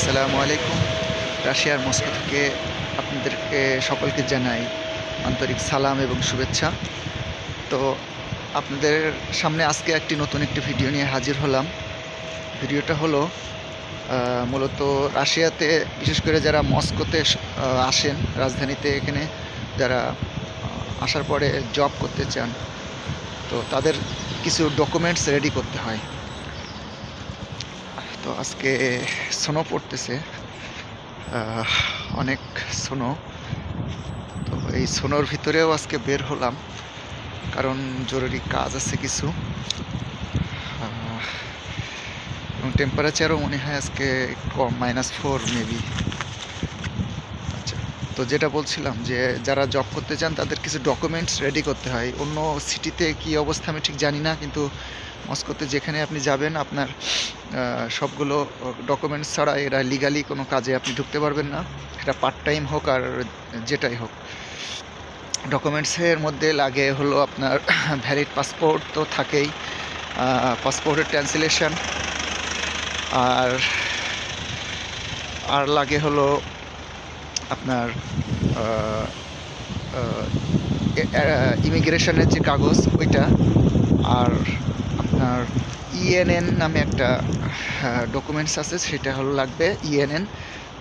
আসসালামু আলাইকুম। রাশিয়ার মস্কো থেকে আপনাদেরকে সকলকে জানাই আন্তরিক সালাম এবং শুভেচ্ছা। তো আপনাদের সামনে আজকে একটি নতুন একটি ভিডিও নিয়ে হাজির হলাম। ভিডিওটা হলো মূলত রাশিয়াতে বিশেষ করে যারা মস্কোতে আসেন, রাজধানীতে এখানে যারা আসার পরে জব করতে চান, তো তাদের কিছু ডকুমেন্টস রেডি করতে হয়। তো আজকে সোনো পড়তেছে। অনেক সোনো। তো এই সোনোর ভিতরেও আজকে বের হলাম, কারণ জরুরি কাজ আছে কিছু। এবং টেম্পারেচারও মনে হয় আজকে কম মাইনাস ফোর মেবি তো যেটা বলছিলাম যে যারা জব করতে চান, তাদের কিছু ডকুমেন্টস রেডি করতে হয়। অন্য সিটিতে কি অবস্থা আমি ঠিক জানি না, কিন্তু মস্কোতে যেখানে আপনি যাবেন, আপনার সবগুলো ডকুমেন্টস ছাড়া এরা লিগালি কোনো কাজে আপনি ঢুকতে পারবেন না। এটা পার্ট টাইম হোক আর যেটাই হোক। ডকুমেন্টসের মধ্যে লাগে হলো আপনার ভ্যালিড পাসপোর্ট তো থাকেই। পাসপোর্টের ট্রান্সলেশন আর আর লাগে হলো আপনার ইমিগ্রেশনের যে কাগজ, ওইটা, আর আপনার ইএনএন নামে একটা ডকুমেন্টস আছে, সেটা হলো লাগবে ইএনএন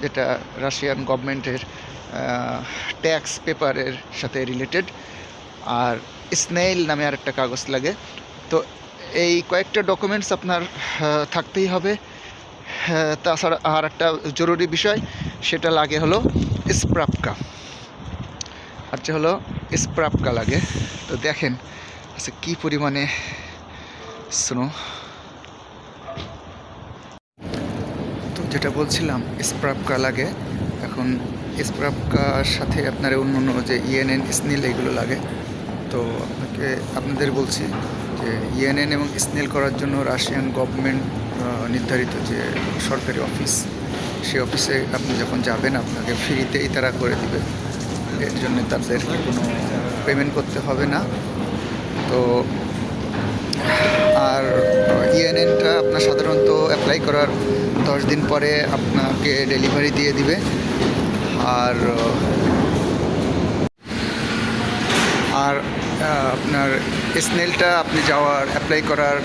যেটা রাশিয়ান গভর্নমেন্টের ট্যাক্স পেপারের সাথে রিলেটেড আর স্নেইল নামে আর একটা কাগজ লাগে। তো এই কয়েকটা ডকুমেন্টস আপনার থাকতেই হবে। তাছাড়া আর একটা জরুরি বিষয়, সেটা লাগে হলো স্প্রাপকা আচ্ছা হলো স্প্রাপকা লাগে। তো দেখেন আচ্ছা কী পরিমাণে স্নো তো যেটা বলছিলাম স্প্রাপকা লাগে। এখন স্প্রাপকার সাথে আপনার অন্য অন্য যে ইএনএন, স্নেল এগুলো লাগে। তো আপনাকে, আপনাদের বলছি যে ইএনএন এবং স্নেল করার জন্য রাশিয়ান গভর্নমেন্ট নির্ধারিত যে সরকারি অফিস সেই অফিসে আপনি যখন যাবেন, আপনাকে ফ্রিতেই তারা করে দিবে। এর জন্য তাদের কোনো পেমেন্ট করতে হবে না। তো, আর ইএনএনটা আপনার সাধারণত অ্যাপ্লাই করার দশ দিন পরে আপনাকে ডেলিভারি দিয়ে দিবে। আর আর আপনার স্নেলটা আপনি যাওয়ার অ্যাপ্লাই করার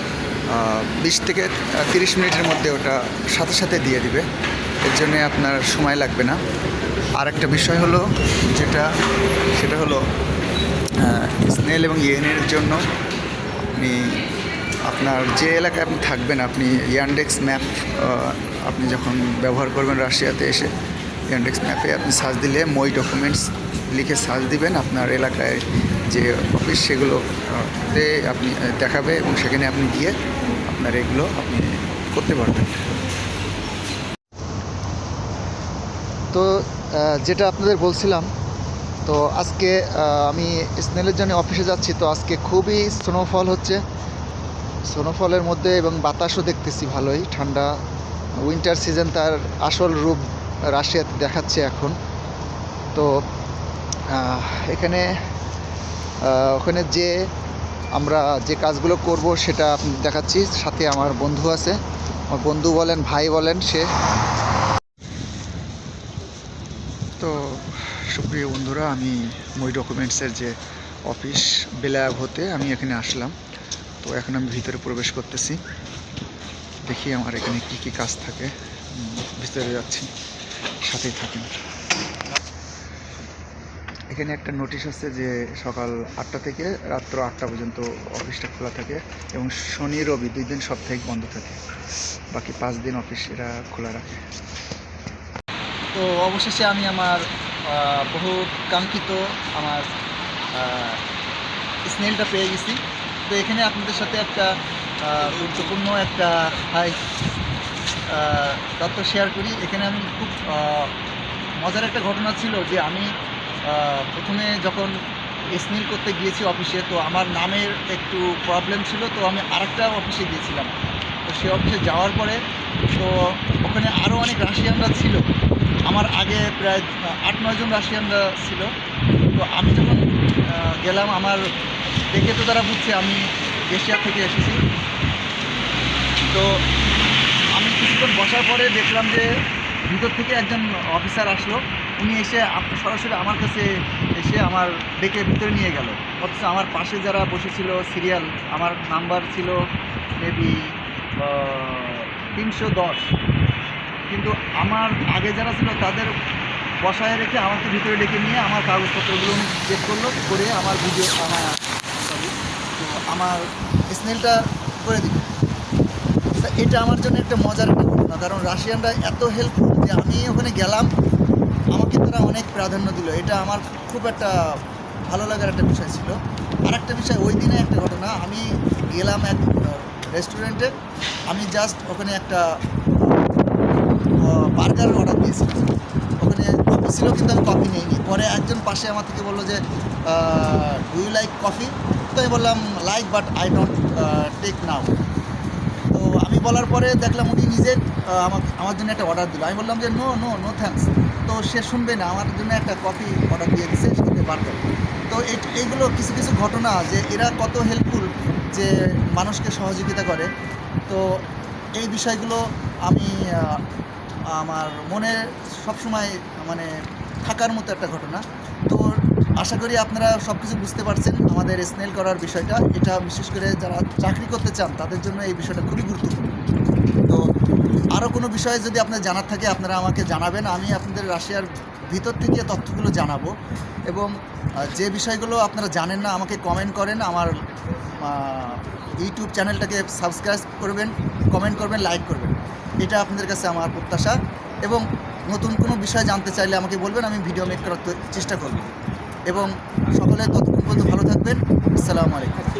বিশ থেকে তিরিশ মিনিটের মধ্যে ওটা সাথে সাথে দিয়ে দিবে। এর জন্যে আপনার সময় লাগবে না। আর একটা বিষয় হলো যেটা সেটা হলো স্নেল এবং ইএনের জন্য আপনি আপনার যে এলাকায় আপনি থাকবেন আপনি ইয়ান্ডেক্স ম্যাপ আপনি যখন ব্যবহার করবেন রাশিয়াতে এসে ইয়ান্ডেক্স ম্যাপে আপনি সার্চ দিলে মই ডকুমেন্টস লিখে সার্চ দিবেন আপনার এলাকায় যে অফিস সেগুলো আহ, তে আপনি দেখাবে এবং সেখানে আপনি গিয়ে আপনার এগুলো আপনি করতে পারবেন। তো যেটা আপনাদের বলছিলাম, তো আজকে আমি স্নেলের জন্য অফিসে যাচ্ছি, তো আজকে খুবই স্নোফল হচ্ছে। স্নোফলের মধ্যে এবং বাতাসও দেখতেছি ভালোই, ঠান্ডা। উইন্টার সিজন তার আসল রূপ রাশিয়াতে দেখাচ্ছে এখন। তো এখানে ওখানে যে আমরা যে কাজগুলো করব সেটা দেখাচ্ছি, সাথে আমার বন্ধু আছে। আমার বন্ধু বলেন, ভাই বলেন সে। তো সুপ্রিয় বন্ধুরা, আমি মই ডকুমেন্টসের যে অফিস বেলায়াব হতে আমি এখানে আসলাম। তো এখন আমি ভিতরে প্রবেশ করতেছি। দেখি আমার এখানে কি কি কাজ থাকে। ভিতরে যাচ্ছি, সাথেই থাকেন। এখানে একটা নোটিশ আছে যে সকাল আটটা থেকে রাত্র আটটা পর্যন্ত অফিসটা খোলা থাকে এবং শনি রবি দুই দিন সাপ্তাহিক বন্ধ থাকে। বাকি পাঁচ দিন অফিস এরা খোলা রাখে। তো অবশেষে আমি আমার বহু কাঙ্ক্ষিত আমার স্নেলটা পেয়ে গেছি। তো এখানে আপনাদের সাথে একটা গুরুত্বপূর্ণ একটা হাই তথ্য শেয়ার করি। এখানে আমি খুব মজার একটা ঘটনা ছিল যে আমি প্রথমে যখন স্নেল করতে গিয়েছি অফিসে তো আমার নামের একটু প্রবলেম ছিল, তো আমি আরেকটা অফিসে গিয়েছিলাম। তো সে অফিসে যাওয়ার পরে, তো ওখানে আরও অনেক রাশিয়ানরা ছিল। আমার আগে প্রায় আট নয়জন রাশিয়ানরা ছিল। তো আমি যখন গেলাম, আমার দেখে তো তারা বুঝছে আমি এশিয়া থেকে এসেছি। তো আমি কিছুক্ষণ বসার পরে দেখলাম যে ভিতর থেকে একজন অফিসার আসলো। উনি এসে সরাসরি আমার কাছে এসে আমার ডেকে ভিতরে নিয়ে গেল। অথচ আমার পাশে যারা বসেছিল, সিরিয়াল, আমার নাম্বার ছিল মেবি তিনশো দশ। কিন্তু আমার আগে যারা ছিল তাদের বসায় রেখে আমাকে ভিতরে ডেকে নিয়ে আমার কাগজপত্রগুলো চেক করল, করে আমার ভিডিও, আমার তো আমার স্নেলটা করে দিল। এটা আমার জন্য একটা মজার একটা ঘটনা, কারণ রাশিয়ানরা এত হেল্পফুল যে আমি ওখানে গেলাম, আমাকে তারা অনেক প্রাধান্য দিল। এটা আমার খুব একটা ভালো লাগার একটা বিষয় ছিল। আর একটা বিষয়, ওই দিনে একটা ঘটনা, আমি গেলাম এক রেস্টুরেন্টে আমি জাস্ট ওখানে একটা বার্গার অর্ডার দিয়েছিলাম ওখানে কফি ছিল কিন্তু আমি কফি নিইনি। পরে একজন পাশে আমার থেকে বলল যে ডু ইউ লাইক কফি তো আমি বললাম like but I don't take now তো আমি বলার পরে দেখলাম উনি নিজে আমার আমার জন্য একটা অর্ডার দিল। আমি বললাম যে নো নো নো থ্যাঙ্কস তো সে শুনবে না, আমার জন্য একটা কফি অর্ডার দিয়ে দিছে সাথে বার্গার। তো এই- এইগুলো কিছু কিছু ঘটনা যে এরা কত হেল্পফুল যে মানুষকে সহযোগিতা করে। তো এই বিষয়গুলো আমি আমার মনে সবসময় মানে থাকার মতো একটা ঘটনা। তো আশা করি আপনারা সব কিছু বুঝতে পারছেন আমাদের স্নেল করার বিষয়টা। এটা বিশেষ করে যারা চাকরি করতে চান, তাদের জন্য এই বিষয়টা খুবই গুরুত্বপূর্ণ। তো আরও কোনো বিষয়ে যদি আপনার জানার থাকে, আপনারা আমাকে জানাবেন। আমি আপনাদের রাশিয়ার ভিতর থেকে তথ্যগুলো জানাব। এবং যে বিষয়গুলো আপনারা জানেন না, আমাকে কমেন্ট করেন। আমার ইউটিউব চ্যানেলটাকে সাবস্ক্রাইব করবেন কমেন্ট করবেন লাইক করবেন। এটা আপনাদের কাছে আমার প্রত্যাশা। এবং নতুন কোনো বিষয় জানতে চাইলে আমাকে বলবেন, আমি ভিডিও মেক করার চেষ্টা করব। এবং সকলে ততক্ষণ পর্যন্ত ভালো থাকবেন। আসসালামু আলাইকুম।